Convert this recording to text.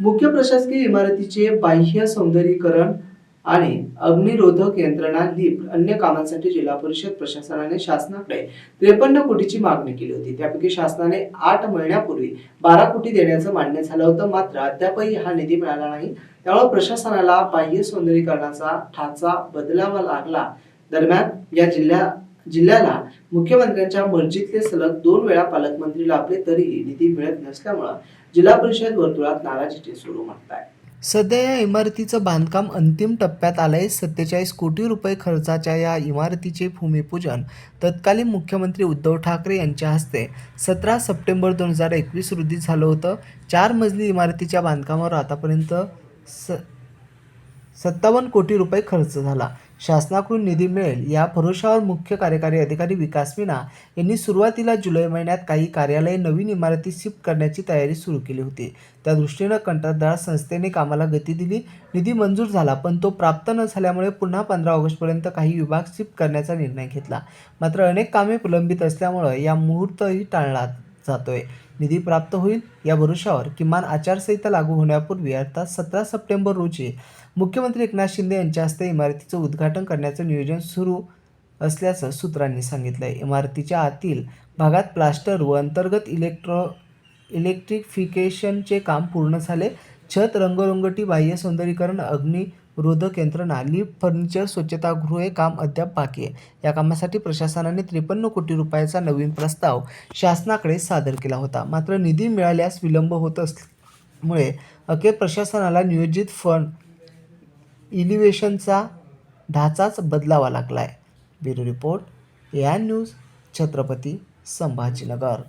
मुख्य प्रशासकीय इमारतीचे बाह्य सौंदर्यीकरण आणि अग्निरोधक यंत्रणा लिफ्ट अन्य कामांसाठी जिल्हा परिषद प्रशासनाने शासनाकडे त्रेपन्न कोटीची मागणी केली होती. त्यापैकी शासनाने आठ महिन्यापूर्वी बारा कोटी देण्याचं मान्य झालं होतं. मात्र अद्यापही हा निधी मिळाला नाही. त्यामुळे प्रशासनाला बाह्य सौंदर्यीकरणाचा ठाचा बदलावा लागला. दरम्यान या जिल्ह्या जिल्ह्याला मुख्यमंत्र्यांच्या मर्जीतले सलग दोन वेळा पालकमंत्री लाभले तरीही निधी मिळत नसल्यामुळे जिल्हा परिषद वर्तुळात नाराजीचे सुरू म्हणत आहे सध्या या इमारतीचं बांधकाम अंतिम टप्प्यात आलंय. सत्तेचाळीस कोटी रुपये खर्चाच्या या इमारतीचे भूमिपूजन तत्कालीन मुख्यमंत्री उद्धव ठाकरे यांच्या हस्ते सतरा सप्टेंबर दोन हजार एकवीस रोजी झालं होतं. चार मजली इमारतीच्या बांधकामावर आतापर्यंत स सत्तावन्न कोटी रुपये खर्च झाला. शासनाकडून निधी मिळेल या भरोशावर मुख्य कार्यकारी अधिकारी विकास मीना यांनी सुरुवातीला जुलै महिन्यात काही कार्यालये नवीन इमारती शिफ्ट करण्याची तयारी सुरू केली होती. त्या दृष्टीनं कंत्राटदार संस्थेने कामाला गती दिली निधी मंजूर झाला पण तो प्राप्त न झाल्यामुळे पुन्हा पंधरा ऑगस्टपर्यंत काही विभाग शिफ्ट करण्याचा निर्णय घेतला. मात्र अनेक कामे प्रलंबित असल्यामुळं या मुहूर्तही टाळला जातोय. निधी प्राप्त होईल या भरोशावर किमान आचारसंहिता लागू होण्यापूर्वी अर्थात सतरा सप्टेंबर रोजी मुख्यमंत्री एकनाथ शिंदे यांच्या हस्ते इमारतीचं उद्घाटन करण्याचं नियोजन सुरू असल्याचं सूत्रांनी सांगितलंय. इमारतीच्या आतील भागात प्लास्टर व अंतर्गत इलेक्ट्रो इलेक्ट्रिफिकेशनचे काम पूर्ण झाले. छत रंगरंगटी बाह्य सौंदर्यीकरण रोधक यंत्रणा लिफ्ट फर्निचर स्वच्छतागृह हे काम अद्याप बाकी आहे. या कामासाठी प्रशासनाने त्रेपन्न कोटी रुपयाचा नवीन प्रस्ताव शासनाकडे सादर केला होता. मात्र निधी मिळाल्यास विलंब होत असल्यामुळे अखेर प्रशासनाला नियोजित फंड इलिव्हेशनचा ढाचाच बदलावा लागला आहे ब्युरो रिपोर्ट या न्यूज छत्रपती संभाजीनगर.